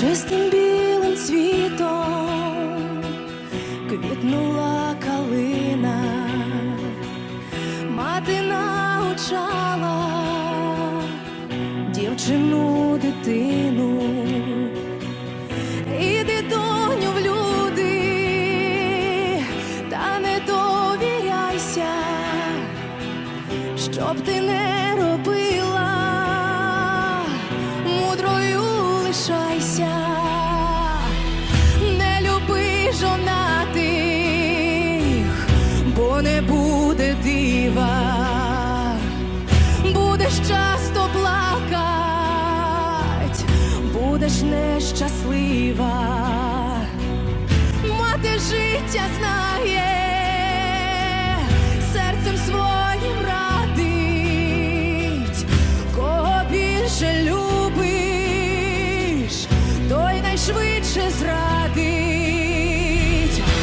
чистим білим цвітом квітнула калина, мати навчала дівчину дитину. Іди доню в люди, та не довіряйся, щоб ти не робила, лишайся, не люби жонатих, бо не буде дива, будеш часто плакать, будеш нещаслива, мати життя знає, кого більше